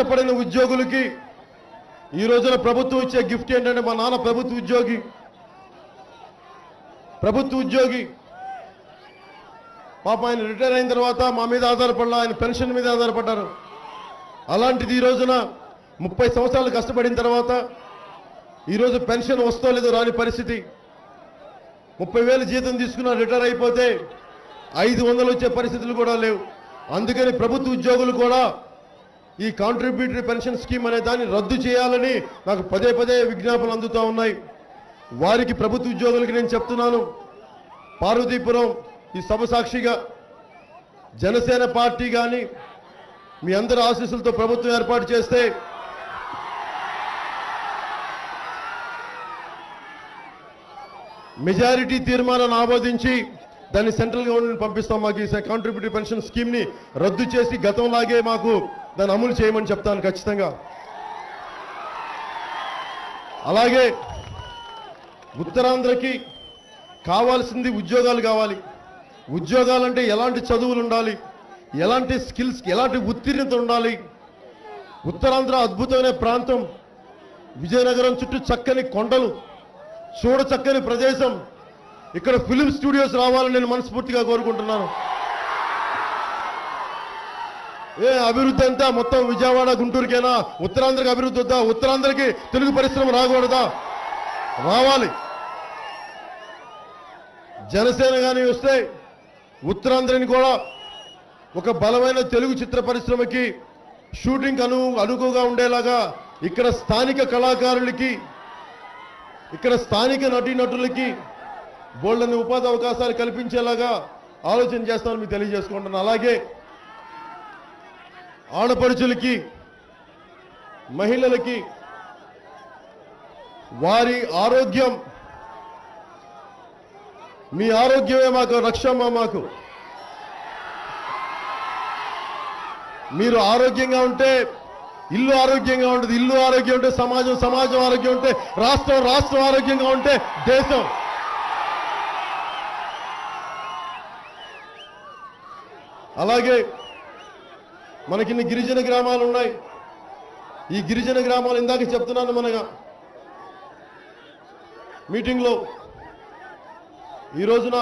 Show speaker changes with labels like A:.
A: కష్టపడిన ఉద్యోగులకి ఈ రోజున ప్రభుత్వం ఇచ్చే గిఫ్ట్ ఏంటంటే మా నాన్న ప్రభుత్వ ఉద్యోగి. ప్రభుత్వ ఉద్యోగి. పాప ఆయన రిటైర్ అయిన తర్వాత మా మీద ఆధారపడాల ఆయన పెన్షన్ మీద ఆధారపడ్డారు. అలాంటిది ఈ రోజున ముప్పై సంవత్సరాలు కష్టపడిన తర్వాత ఈరోజు పెన్షన్ వస్తో లేదో రాని పరిస్థితి. ముప్పై వేలు జీతం తీసుకున్న రిటైర్ అయిపోతే ఐదు వందలు వచ్చే పరిస్థితులు కూడా లేవు. అందుకని ప్రభుత్వ ఉద్యోగులు కూడా ఈ కాంట్రిబ్యూటరీ పెన్షన్ స్కీమ్ అనే దాన్ని రద్దు చేయాలని నాకు పదే పదే విజ్ఞాపనలు అందుతూ ఉన్నాయి. వారికి ప్రభుత్వ ఉద్యోగులకి నేను చెప్తున్నాను. పార్వతీపురం ఈ సభ సాక్షిగా జనసేన పార్టీ కానీ మీ అందరి ఆశీస్సులతో ప్రభుత్వం ఏర్పాటు చేస్తే మెజారిటీ తీర్మానాన్ని ఆమోదించి దాన్ని సెంట్రల్ గవర్నమెంట్ పంపిస్తాం. మాకు ఈ కాంట్రిబ్యూటరీ పెన్షన్ స్కీమ్ని రద్దు చేసి గతంలాగే మాకు దాన్ని అమలు చేయమని చెప్తాను ఖచ్చితంగా. అలాగే ఉత్తరాంధ్రకి కావాల్సింది ఉద్యోగాలు కావాలి. ఉద్యోగాలంటే ఎలాంటి చదువులు ఉండాలి? ఎలాంటి స్కిల్స్ ఎలాంటి ఉత్తీర్ణత ఉండాలి? ఉత్తరాంధ్ర అద్భుతమైన ప్రాంతం. విజయనగరం చుట్టూ చక్కని కొండలు చూడ చక్కని ప్రదేశం. ఇక్కడ ఫిలిం స్టూడియోస్ రావాలని నేను మనస్ఫూర్తిగా కోరుకుంటున్నాను. ఏ అభివృద్ధి అంతా మొత్తం విజయవాడ గుంటూరుకేనా? ఉత్తరాంధ్రకి అభివృద్ధి వద్దా? ఉత్తరాంధ్రకి తెలుగు పరిశ్రమ రాకూడదా? రావాలి. జనసేన కానీ వస్తే ఉత్తరాంధ్రని కూడా ఒక బలమైన తెలుగు చిత్ర పరిశ్రమకి షూటింగ్ అను అనుకుగా ఉండేలాగా ఇక్కడ స్థానిక కళాకారులకి ఇక్కడ స్థానిక నటీనటులకి బోల్డని ఉపాధి అవకాశాలు కల్పించేలాగా ఆలోచన చేస్తామని మీకు తెలియజేసుకుంటున్నాను. అలాగే ఆడపడుచులకి మహిళలకి వారి ఆరోగ్యం మీ ఆరోగ్యమే మాకు రక్షమ్మ మాకు. మీరు ఆరోగ్యంగా ఉంటే ఇల్లు ఆరోగ్యంగా ఉంటుంది ఇల్లు ఆరోగ్యం ఉంటే సమాజం సమాజం ఆరోగ్యం ఉంటే రాష్ట్రం రాష్ట్రం ఆరోగ్యంగా ఉంటే దేశం. అలాగే మనకిన్ని గిరిజన గ్రామాలు ఉన్నాయి. ఈ గిరిజన గ్రామాలు ఇందాక చెప్తున్నాను మనగా. మీటింగ్లో ఈ రోజున